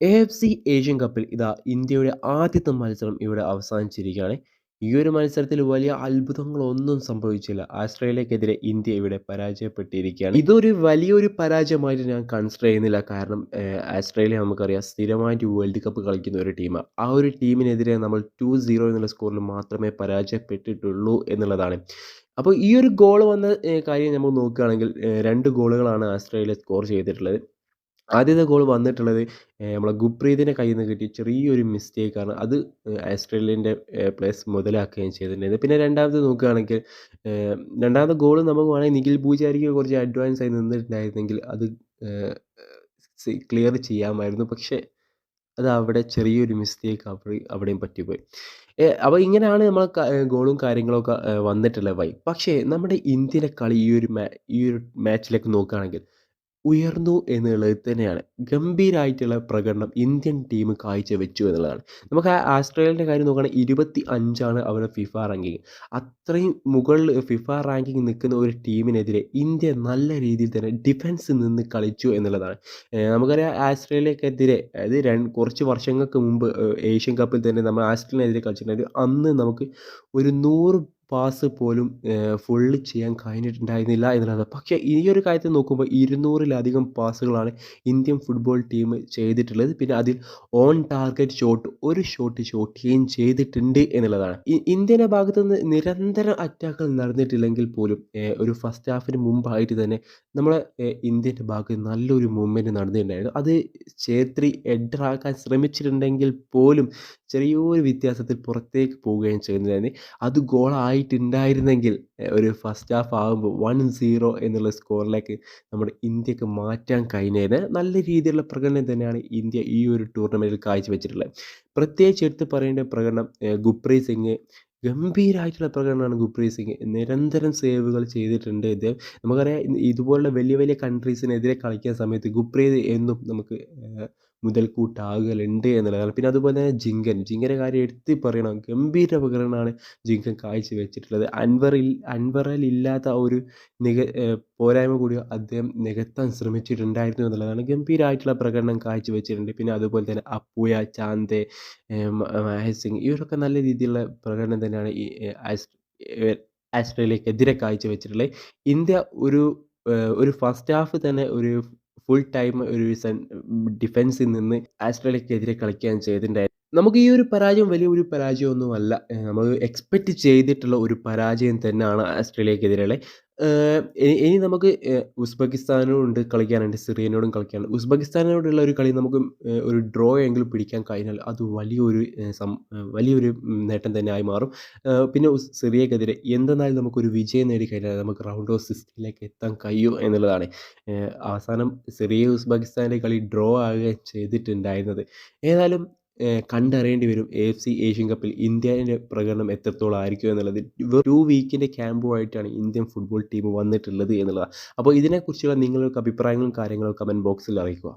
എ.എഫ്.സി Asian കപ്പിൽ ഇതാ ഇന്ത്യയുടെ ആദ്യത്തെ മത്സരം ഇവിടെ അവസാനിച്ചിരിക്കുകയാണ്. ഈ ഒരു മത്സരത്തിൽ വലിയ അത്ഭുതങ്ങളൊന്നും സംഭവിച്ചില്ല. ആസ്ട്രേലിയക്കെതിരെ ഇന്ത്യ ഇവിടെ പരാജയപ്പെട്ടിരിക്കുകയാണ്. ഇതൊരു വലിയൊരു പരാജയമായിട്ട് ഞാൻ കൺസിഡർ ചെയ്യുന്നില്ല. കാരണം ആസ്ട്രേലിയ നമുക്കറിയാം സ്ഥിരമായിട്ട് വേൾഡ് കപ്പ് കളിക്കുന്ന ഒരു ടീമാണ്. ആ ഒരു ടീമിനെതിരെ നമ്മൾ 2-0 എന്നുള്ള സ്കോറിൽ മാത്രമേ പരാജയപ്പെട്ടിട്ടുള്ളൂ എന്നുള്ളതാണ്. അപ്പോൾ ഈ ഒരു ഗോൾ വന്ന കാര്യം നമ്മൾ നോക്കുകയാണെങ്കിൽ രണ്ട് ഗോളുകളാണ് ആസ്ട്രേലിയ സ്കോർ ചെയ്തിട്ടുള്ളത്. ആദ്യത്തെ ഗോൾ വന്നിട്ടുള്ളത് നമ്മളെ ഗുപ്രീതിന്റെ കയ്യിൽ നിന്ന് കിട്ടിയ ചെറിയൊരു മിസ്റ്റേക്കാണ്. അത് ആസ്ട്രേലിയന്റെ പ്ലേസ് മുതലാക്കുകയും ചെയ്തിട്ടുണ്ടായിരുന്നു. പിന്നെ രണ്ടാമത് നോക്കുകയാണെങ്കിൽ രണ്ടാമത്തെ ഗോൾ നമുക്ക് വേണമെങ്കിൽ നിഖിൽ പൂജാരിക്ക് കുറച്ച് അഡ്വാൻസ് ആയി നിന്നിട്ടുണ്ടായിരുന്നെങ്കിൽ അത് ക്ലിയർ ചെയ്യാമായിരുന്നു. പക്ഷേ അത് അവിടെ ചെറിയൊരു മിസ്റ്റേക്ക് അവിടെ അവിടെയും പറ്റിപ്പോയി. അപ്പോൾ ഇങ്ങനെയാണ് നമ്മൾ ഗോളും കാര്യങ്ങളൊക്കെ വന്നിട്ടുള്ള വൈ. പക്ഷേ നമ്മുടെ ഇന്ത്യയിലെ കളി ഈ ഒരു മാ ഈ ഒരു മാച്ചിലേക്ക് നോക്കുകയാണെങ്കിൽ ഉയർന്നു എന്നുള്ളത് തന്നെയാണ്. ഗംഭീരമായിട്ടുള്ള പ്രകടനം ഇന്ത്യൻ ടീം കാഴ്ചവെച്ചു എന്നുള്ളതാണ്. നമുക്ക് ആ ആസ്ട്രേലിയന്റെ കാര്യം നോക്കുകയാണെങ്കിൽ 25 അവരുടെ ഫിഫ റാങ്കിങ്. അത്രയും മുകളിൽ ഫിഫ റാങ്കിങ് നിൽക്കുന്ന ഒരു ടീമിനെതിരെ ഇന്ത്യ നല്ല രീതിയിൽ തന്നെ ഡിഫൻസ് നിന്ന് കളിച്ചു എന്നുള്ളതാണ്. നമുക്കറിയാം ആസ്ട്രേലിയക്കെതിരെ അതായത് രണ്ട് കുറച്ച് വർഷങ്ങൾക്ക് മുമ്പ് ഏഷ്യൻ കപ്പിൽ തന്നെ നമ്മൾ ആസ്ട്രേലിയനെതിരെ കളിച്ചിട്ടുണ്ടായിരുന്നു. അന്ന് നമുക്ക് ഒരു 100 പാസ് പോലും ഫുള്ള് ചെയ്യാൻ കഴിഞ്ഞിട്ടുണ്ടായിരുന്നില്ല എന്നുള്ളത് പക്ഷേ ഈ ഒരു കാര്യത്തിൽ നോക്കുമ്പോൾ 200-ലധികം പാസുകളാണ് ഇന്ത്യൻ ഫുട്ബോൾ ടീം ചെയ്തിട്ടുള്ളത്. പിന്നെ അതിൽ ഓൺ ടാർഗറ്റ് ഷോട്ട് ഒരു ഷോട്ട് ഷോട്ട് ചെയ്യുകയും ചെയ്തിട്ടുണ്ട് എന്നുള്ളതാണ്. ഇന്ത്യന്റെ ഭാഗത്തു നിന്ന് നിരന്തരം അറ്റാക്കുകൾ നടന്നിട്ടില്ലെങ്കിൽ പോലും ഒരു ഫസ്റ്റ് ഹാഫിന് മുമ്പായിട്ട് തന്നെ നമ്മളെ ഇന്ത്യന്റെ ഭാഗത്ത് നല്ലൊരു മൂവ്മെന്റ് നടന്നിട്ടുണ്ടായിരുന്നു. അത് ഛേത്രി എഡറാക്കാൻ ശ്രമിച്ചിട്ടുണ്ടെങ്കിൽ പോലും ചെറിയൊരു വ്യത്യാസത്തിൽ പുറത്തേക്ക് പോവുകയും ചെയ്യുന്നതായിരുന്നു അത് ഗോളായിട്ടുണ്ടായിരുന്നെങ്കിൽ ഏഹ്, ഒരു ഫസ്റ്റ് ഹാഫ് ആകുമ്പോൾ 1-0 എന്നുള്ള സ്കോറിലേക്ക് നമ്മുടെ ഇന്ത്യയ്ക്ക് മാറ്റാൻ കഴിഞ്ഞത് നല്ല രീതിയിലുള്ള പ്രകടനം തന്നെയാണ് ഇന്ത്യ ഈ ഒരു ടൂർണമെന്റിൽ കാഴ്ചവെച്ചിട്ടുള്ളത്. പ്രത്യേകിച്ച് എടുത്ത് പറയേണ്ട പ്രകടനം ഗുപ്രീ ഗുപ്രീത് സിംഗ് ഗംഭീരമായിട്ടുള്ള പ്രകടനമാണ് ഗുപ്രീത് സിംഗ്. നിരന്തരം സേവുകൾ ചെയ്തിട്ടുണ്ട് ഇദ്ദേഹം. നമുക്കറിയാം ഇതുപോലുള്ള വലിയ വലിയ കൺട്രീസിനെതിരെ കളിക്കുന്ന സമയത്ത് ഗുപ്രീത് എന്നും നമുക്ക് മുതൽക്കൂട്ടാകലുണ്ട് എന്നുള്ളതാണ്. പിന്നെ അതുപോലെ തന്നെ ജിങ്കൻ. ജിങ്കന്റെ കാര്യം എടുത്ത് പറയണം. ഗംഭീര പ്രകടനമാണ് ജിങ്കൻ കാഴ്ചവെച്ചിട്ടുള്ളത്. അൻവറിൽ അൻവറിൽ ഇല്ലാത്ത ഒരു നിക പോരായ്മ കൂടി അദ്ദേഹം നികത്താൻ ശ്രമിച്ചിട്ടുണ്ടായിരുന്നു എന്നുള്ളതാണ്. ഗംഭീരമായിട്ടുള്ള പ്രകടനം കാഴ്ചവെച്ചിട്ടുണ്ട്. പിന്നെ അതുപോലെ തന്നെ അപ്പൂയ ചാന്തെ, മഹേഷ് സിംഗ് ഇവരൊക്കെ നല്ല രീതിയിലുള്ള പ്രകടനം തന്നെയാണ് ഈ ആസ്ട്രേലിയക്കെതിരെ കാഴ്ചവെച്ചിട്ടുള്ളത്. ഇന്ത്യ ഒരു ഒരു ഫസ്റ്റ് ഹാഫ് തന്നെ ഒരു ഫുൾ ടൈം ഒരു ഡിഫൻസിൽ നിന്ന് ആസ്ട്രേലിയക്കെതിരെ കളിക്കുകയാണ് ചെയ്തിട്ടുണ്ടായിരുന്നത്. നമുക്ക് ഈ ഒരു പരാജയം വലിയ ഒരു പരാജയമൊന്നുമല്ല. നമ്മൾ എക്സ്പെക്റ്റ് ചെയ്തിട്ടുള്ള ഒരു പരാജയം തന്നെയാണ് ഓസ്ട്രേലിയക്കെതിരെ ഇനി നമുക്ക് ഉസ്ബെക്കിസ്ഥാനോടും ഉസ്ബെക്കിസ്ഥാനോടുണ്ട് കളിക്കാനുണ്ട്. സിറിയനോടും കളിക്കാനുണ്ട്. ഉസ്ബെക്കിസ്ഥാനോടുള്ള ഒരു കളി നമുക്ക് ഒരു ഡ്രോ എങ്കിലും പിടിക്കാൻ കഴിഞ്ഞാൽ അത് വലിയൊരു സം വലിയൊരു നേട്ടം തന്നെ ആയി മാറും. പിന്നെ സിറിയക്കെതിരെ എന്തെന്നാലും നമുക്കൊരു വിജയം നേടിക്കഴിഞ്ഞാൽ നമുക്ക് റൗണ്ട് ഓഫ് 16ലേക്ക് എത്താൻ കഴിയും എന്നുള്ളതാണ്. അവസാനം സിറിയ ഉസ്ബെക്കിസ്ഥാന്റെ കളി ഡ്രോ ആകുകയും ചെയ്തിട്ടുണ്ടായിരുന്നത്. ഏതായാലും കണ്ടറിയേണ്ടി വരും എഫ് സി ഏഷ്യൻ കപ്പിൽ ഇന്ത്യന്റെ പ്രകടനം എത്രത്തോളം ആയിരിക്കും എന്നുള്ളത്. ടു 2 വീക്കിന്റെ ക്യാമ്പുമായിട്ടാണ് ഇന്ത്യൻ ഫുട്ബോൾ ടീം വന്നിട്ടുള്ളത് എന്നുള്ളതാണ്. അപ്പോൾ ഇതിനെക്കുറിച്ചുള്ള നിങ്ങളുടെ അഭിപ്രായങ്ങളും കാര്യങ്ങളും കമന്റ് ബോക്സിൽ അറിയിക്കുക.